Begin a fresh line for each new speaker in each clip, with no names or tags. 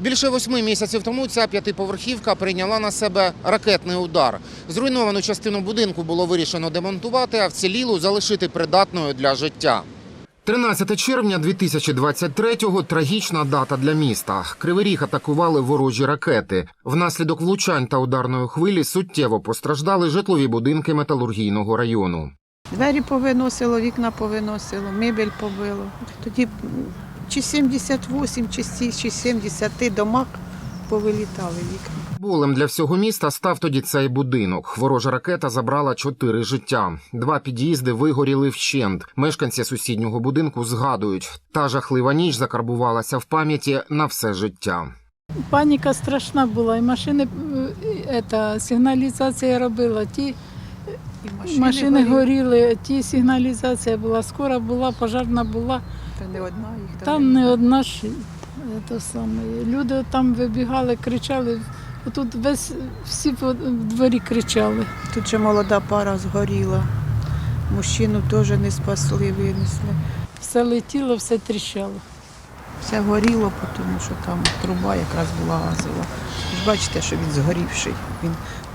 Більше восьми місяців тому ця п'ятиповерхівка прийняла на себе ракетний удар. Зруйновану частину будинку було вирішено демонтувати, а вцілілу залишити придатною для життя. 13 червня 2023-го – трагічна дата для міста. Кривий Ріг атакували ворожі ракети. Внаслідок влучань та ударної хвилі суттєво постраждали житлові будинки металургійного району.
Двері повиносило, вікна повиносило, мебель побило. Тоді чи 78, чи сі- чи 70 домах повилітали вікна.
Болем для всього міста став тоді цей будинок. Ворожа ракета забрала чотири життя. Два під'їзди вигоріли вщент. Мешканці сусіднього будинку згадують, та жахлива ніч закарбувалася в пам'яті на все життя.
Паніка страшна була, і машини е, сигналізація робила. Ті
І машини,
машини
горіли.
горіли, ті сигналізація була, скора була, пожарна була.
Та не одна їх
Там не одна ж е, то саме. Люди там вибігали, кричали. Тут весь всі по дворі кричали.
Тут же молода пара згоріла. Мужчину теж не спасли, винесли.
Все летіло, все тріщало.
Все горіло, тому що там труба якраз була газова. Ви ж бачите, що він згорівший. Він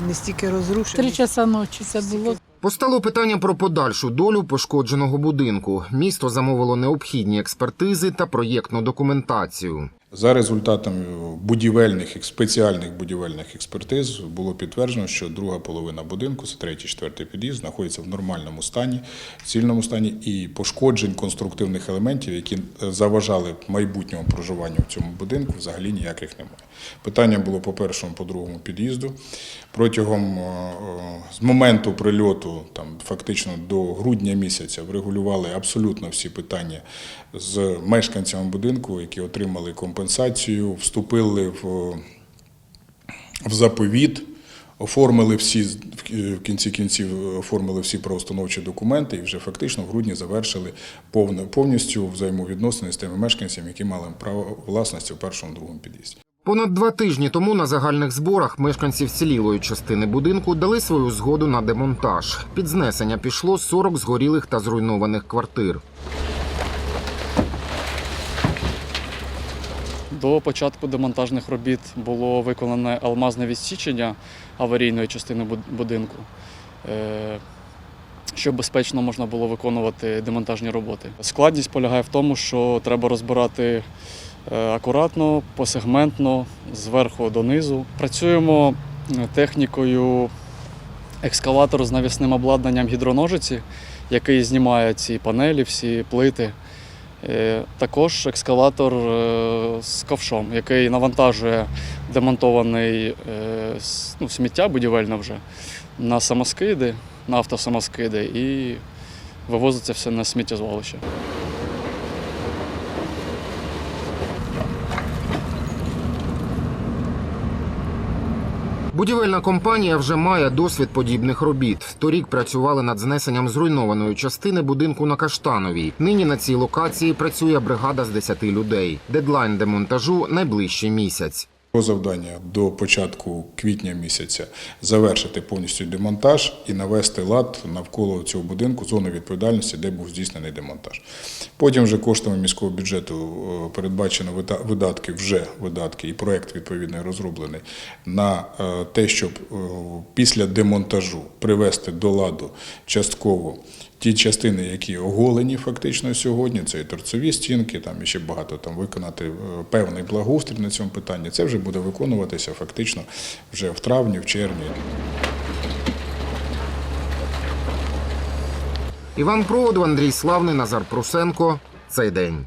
не стільки розрушений.
Три часа ночі це було.
Постало питання про подальшу долю пошкодженого будинку. Місто замовило необхідні експертизи та проєктну документацію.
За результатами будівельних спеціальних будівельних експертиз було підтверджено, що друга половина будинку, це третій, четвертий під'їзд, знаходиться в нормальному стані, цільному стані і пошкоджень конструктивних елементів, які е, заважали майбутньому проживанню в цьому будинку, взагалі ніяких немає. Питання було по першому, по другому під'їзду. Протягом е, е, з моменту прильоту, там фактично до грудня місяця, врегулювали абсолютно всі питання з мешканцями будинку, які отримали компенсацію, вступили в, в заповіт. Оформили всі в кінці кінців оформили всі правоустановчі документи і вже фактично в грудні завершили повністю взаємовідносини з тими мешканцями, які мали право власності в першому другому під'їзді.
Понад два тижні тому на загальних зборах мешканці вцілілої частини будинку дали свою згоду на демонтаж. Під знесення пішло 40 згорілих та зруйнованих квартир.
До початку демонтажних робіт було виконане алмазне відсічення аварійної частини будинку, е, щоб безпечно можна було виконувати демонтажні роботи. Складність полягає в тому, що треба розбирати е, акуратно, посегментно, зверху донизу. Працюємо е, технікою екскаватору з навісним обладнанням гідроножиці, який знімає ці панелі, всі плити. Е, Також екскаватор е, з ковшом, який навантажує демонтований е, ну, сміття будівельне вже на самоскиди, на автосамоскиди і вивозиться все на сміттєзвалище.
Будівельна компанія вже має досвід подібних робіт. Торік працювали над знесенням зруйнованої частини будинку на Каштановій. Нині на цій локації працює бригада з 10 людей. Дедлайн демонтажу найближчий місяць.
Його завдання до початку квітня місяця завершити повністю демонтаж і навести лад навколо цього будинку, зону відповідальності, де був здійснений демонтаж. Потім вже коштами міського бюджету е, передбачено видатки, вже видатки, і проект відповідний розроблений на е, те, щоб е, після демонтажу привести до ладу частково ті частини, які оголені фактично сьогодні, це і торцові стінки, там і ще багато там виконати е, певний благоустрій на цьому питанні. Це вже буде виконуватися фактично вже в травні, в червні.
Іван Проводу, Андрій Славний, Назар Прусенко. Цей день.